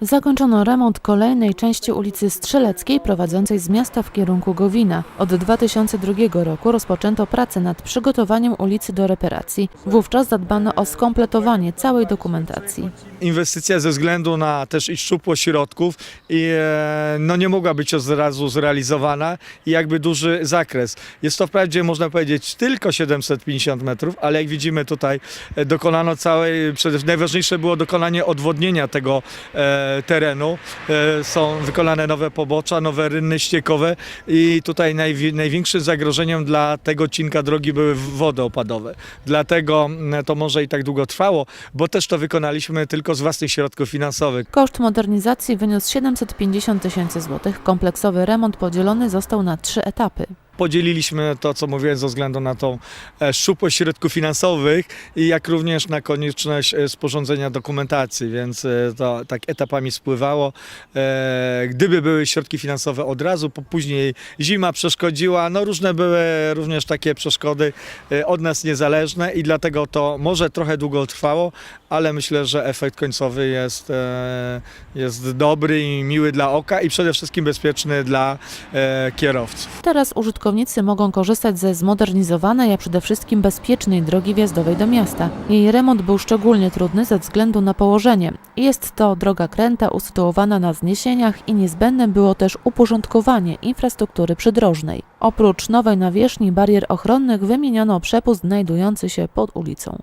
Zakończono remont kolejnej części ulicy Strzeleckiej prowadzącej z miasta w kierunku Gowina. Od 2002 roku rozpoczęto pracę nad przygotowaniem ulicy do reparacji. Wówczas zadbano o skompletowanie całej dokumentacji. inwestycja ze względu na też i szczupłość środków i e, no nie mogła być od razu zrealizowana i jakby duży zakres. Jest to wprawdzie można powiedzieć tylko 750 metrów, ale jak widzimy tutaj e, dokonano całej, najważniejsze było dokonanie odwodnienia tego e, terenu. E, są wykonane nowe pobocza, nowe rynny ściekowe i tutaj najwi- największym zagrożeniem dla tego odcinka drogi były wody opadowe. Dlatego to może i tak długo trwało, bo też to wykonaliśmy tylko z własnych środków finansowych. Koszt modernizacji wyniósł 750 tysięcy złotych. Kompleksowy remont podzielony został na trzy etapy. Podzieliliśmy to, co mówiłem, ze względu na tą e, szczupłość środków finansowych i jak również na konieczność e, sporządzenia dokumentacji, więc e, to tak etapami spływało. Gdyby były środki finansowe od razu, po później zima przeszkodziła, no różne były również takie przeszkody od nas niezależne i dlatego to może trochę długo trwało, ale myślę, że efekt końcowy jest, jest dobry i miły dla oka i przede wszystkim bezpieczny dla kierowców. Teraz użytkownicy mogą korzystać ze zmodernizowanej, a przede wszystkim bezpiecznej drogi wjazdowej do miasta. Jej remont był szczególnie trudny ze względu na położenie. Jest to droga kręta usytuowana na zniesieniach i niezbędne było też uporządkowanie infrastruktury przydrożnej. Oprócz nowej nawierzchni barier ochronnych wymieniono przepust znajdujący się pod ulicą.